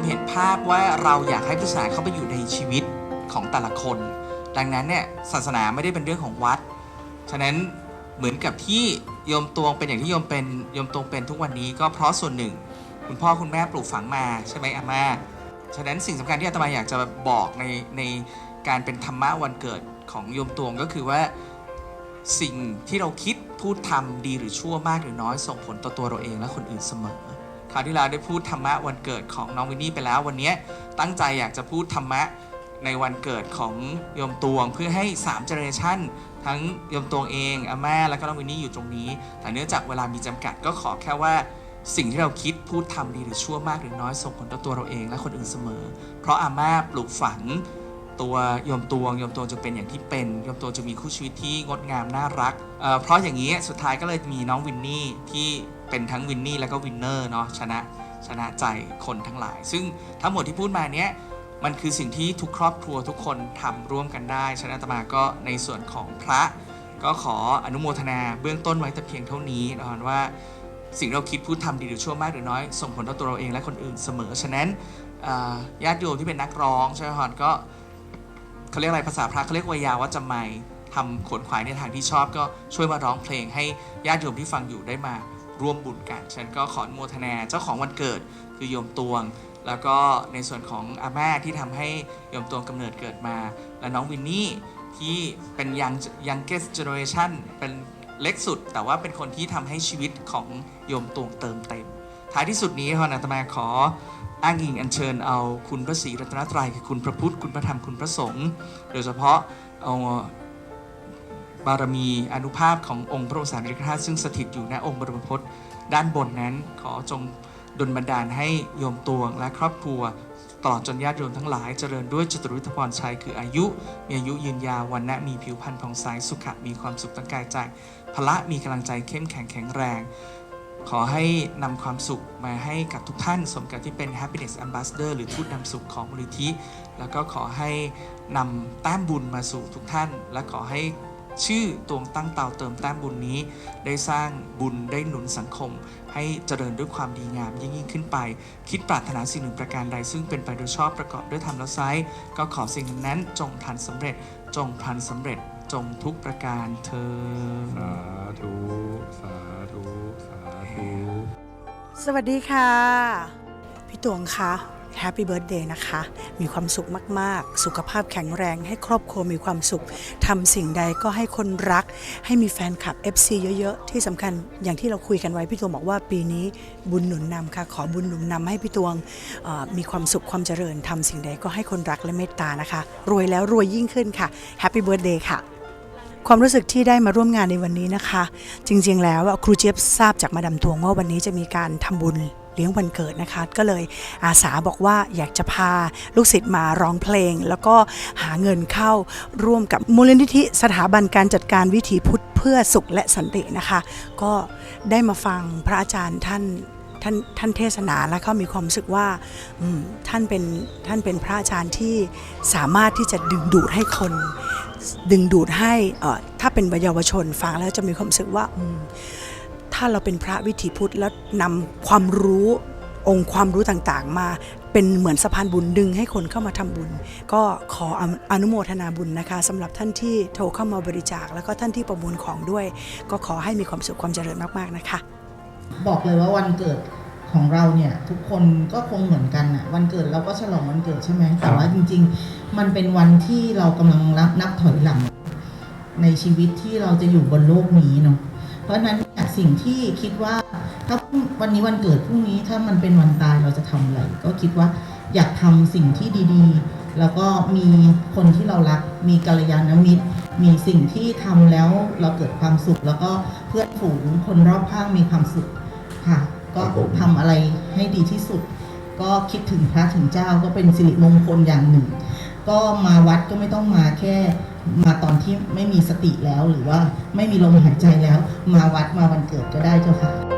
มเห็นภาพว่าเราอยากให้พุทธศาสนาเข้าไปอยู่ในชีวิตของแต่ละคน ดังนั้นเนี่ยศาสนาไม่ได้เป็นเรื่องของวัด ฉะนั้นเหมือนกับที่โยมตวงเป็นอย่างที่โยมเป็นโยมตวงเป็นทุกวันนี้ก็เพราะส่วนหนึ่ง คุณพ่อคุณแม่ปลูกฝังมาใช่ไหมอาม่าฉะนั้นสิ่งสำคัญที่อาตมาอยากจะบอกในในการเป็นธรรมะวันเกิดของโยมตวงก็คือว่าสิ่งที่เราคิดพูดทำดีหรือชั่วมากหรือน้อยส่งผลต่อตัวเราเองและคนอื่นเสมอ คราวที่เราได้พูดธรรมะวันเกิดของน้องวินนี่ไปแล้ววันนี้ตั้งใจอยากจะพูดธรรมะในวันเกิดของโยมตวงเพื่อให้3เจเนอเรชันทั้งโยมตวงเองอาม่าแล้วก็น้องวินนี่อยู่ตรงนี้ แต่เนื่องจากเวลามีจำกัดก็ขอแค่ว่าสิ่งที่เราคิดพูดทำดีหรือชั่วมากหรือน้อยส่งผลต่อตัวเราเองและคนอื่นเสมอ เพราะอาม่าปลูกฝัง ตัวยมตวงยมตวงจะเป็นอย่างที่เป็นยมตวงจะมีคู่ชีวิตที่งดงามน่ารักเเพราะอย่างนี้สุดท้ายก็เลยมีน้องวินนี่ที่เป็นทั้งวินนี่แล้วก็วินเนอร์เนาะชนะชนะใจคนทั้งหลาย ซึ่งทั้งหมดที่พูดมาเนี้ยมันคือสิ่งที่ทุกครอบครัวทุกคนทำร่วมกันได้ฉะนั้นอาตมาก็ในส่วนของพระก็ขออนุโมทนาเบื้องต้นไว้แต่เพียงเท่านี้นะว่าสิ่งเราคิดพูดทำดีหรือชั่วมากหรือน้อย ส่งผลต่อตัวเราเองและคนอื่นเสมอ ฉะนั้นญาติโยมที่เป็นนักร้องใช่ไหมฮอนก็ เขาเรียกอะไรภาษาพระเขาเรียกวายาวัจจะไมยทำขวนขวายในทางที่ชอบก็ช่วยมาร้องเพลงให้ญาติโยมที่ฟังอยู่ได้มาร่วมบุญกัน ฉันก็ขอนโมทนาเจ้าของวันเกิดคือโยมตวง แล้วก็ในส่วนของอาม่าที่ทำให้โยมตวงกำเนิดเกิดมา และน้องวินนี่ที่เป็นยัง youngest generation เป็นเล็กสุด แต่ว่าเป็นคนที่ทำให้ชีวิตของโยมตวงเติมเต็ม ท้ายที่สุดนี้ขออาตมาขอ อ้างอิงอัญเชิญเอาคุณพระศรีรัตนตรัยคือคุณพระพุทธคุณพระธรรมคุณพระสงฆ์โดยเฉพาะเอาบารมีอนุภาพขององค์พระบรมสารีริกธาตุซึ่งสถิตอยู่ณองค์บรมพตด้านบนนั้น ขอจงดลบันดาลให้โยมตวงและครอบครัวตลอดจนญาติโยมทั้งหลายเจริญด้วยจตุรุทธพรชัยคืออายุ มีอายุยืนยาววันนะมีผิวพรรณผ่องใสสุขะมีความสุขตั้งกายใจพละมีกำลังใจเข้มแข็งแข็งแรง ขอให้นำความสุขมาให้กับทุกท่าน สมกับที่เป็น happiness ambassador หรือทูตนำสุขของมูลนิธิ แล้วก็ขอให้นำแต้มบุญมาสู่ทุกท่าน และขอให้ชื่อตวงตั้งเตาเติมแต้มบุญนี้ ได้สร้างบุญได้หนุนสังคม ให้เจริญด้วยความดีงามยิ่งยิ่งขึ้นไป คิดปรารถนาสิ่งหนึ่งประการใด ซึ่งเป็นไปโดยชอบประกอบด้วยธรรมและไซก็ขอสิ่งนั้นจงพันสำเร็จจงพันสำเร็จ จงทุกประการเธอญสาธุ สาธุ สาธุ สวัสดีค่ะ พี่ตวงคะแฮปปี้เบิร์ดเดย์นะคะ มีความสุขมาก ๆ สุขภาพแข็งแรงให้ครอบครัวมีความสุขทำสิ่งใดก็ให้คนรัก ให้มีแฟนคลับ FC เยอะ ๆ ที่สำคัญอย่างที่เราคุยกันไว้ พี่ตวงบอกว่าปีนี้บุญหนุนนำค่ะ ขอบุญหนุนนำให้พี่ตวงเอ่อมีความสุขความเจริญทำสิ่งใดก็ให้คนรักและเมตตานะคะ รวยแล้วรวยยิ่งขึ้นค่ะแฮปปี้เบิร์ดเดย์ค่ะ ความรู้สึกที่ได้มาร่วมงานในวันนี้นะคะ จริงๆ แล้วครูเจี๊ยบทราบจากมาดามตวงว่าวันนี้จะมีการทำบุญเลี้ยงวันเกิดนะคะ ก็เลยอาสาบอกว่าอยากจะพาลูกศิษย์มาร้องเพลง แล้วก็หาเงินเข้าร่วมกับมูลนิธิสถาบันการจัดการวิถีพุทธเพื่อสุขและสันตินะคะ ก็ได้มาฟังพระอาจารย์ท่าน ท่านท่านเทศนาแล้วก็มีความรู้สึกว่าท่านเป็นท่านเป็นพระอาจารย์ที่สามารถที่จะดึงดูดให้คน ดึงดูดให้ถ้าเป็นเยาวชนฟังแล้วจะมีความรู้สึกว่าถ้าเราเป็นพระวิถีพุทธแล้วนำความรู้องค์ความรู้ต่างๆ มาเป็นเหมือนสะพานบุญดึงให้คนเข้ามาทำบุญ ก็ขออนุอนุโมทนาบุญนะคะสำหรับท่านที่โทรเข้ามาบริจาค แล้วก็ท่านที่ประมูลของด้วย ก็ขอให้มีความสุขความเจริญมากๆนะคะ บอกเลยว่าวันเกิดของเราเนี่ยทุกคนก็คงเหมือนกันอะวันเกิดเราก็ฉลองวันเกิดใช่ไหมแต่ว่าจริง ๆ มันเป็นวันที่เรากำลังนับนับถอยหลัง ในชีวิตที่เราจะอยู่บนโลกนี้เนาะเพราะฉะนั้นเนี่ยสิ่งที่คิดว่าถ้าวันนี้วันเกิดพรุ่งนี้ถ้ามันเป็นวันตายเราจะทำอะไรก็คิดว่าอยากทำสิ่งที่ดี ๆ แล้วก็มีคนที่เรารัก มีกัลยาณมิตร มีสิ่งที่ทำแล้วเราเกิดความสุข แล้วก็เพื่อนฝูงคนรอบข้างมีความสุขค่ะ ก็ทำอะไรให้ดีที่สุด ก็คิดถึงพระถึงเจ้าก็เป็นสิริมงคลอย่างหนึ่ง ก็มาวัดก็ไม่ต้องมาแค่มาตอนที่ไม่มีสติแล้วหรือว่าไม่มีลมหายใจแล้ว มาวัดมาวันเกิดก็ได้เจ้าค่ะ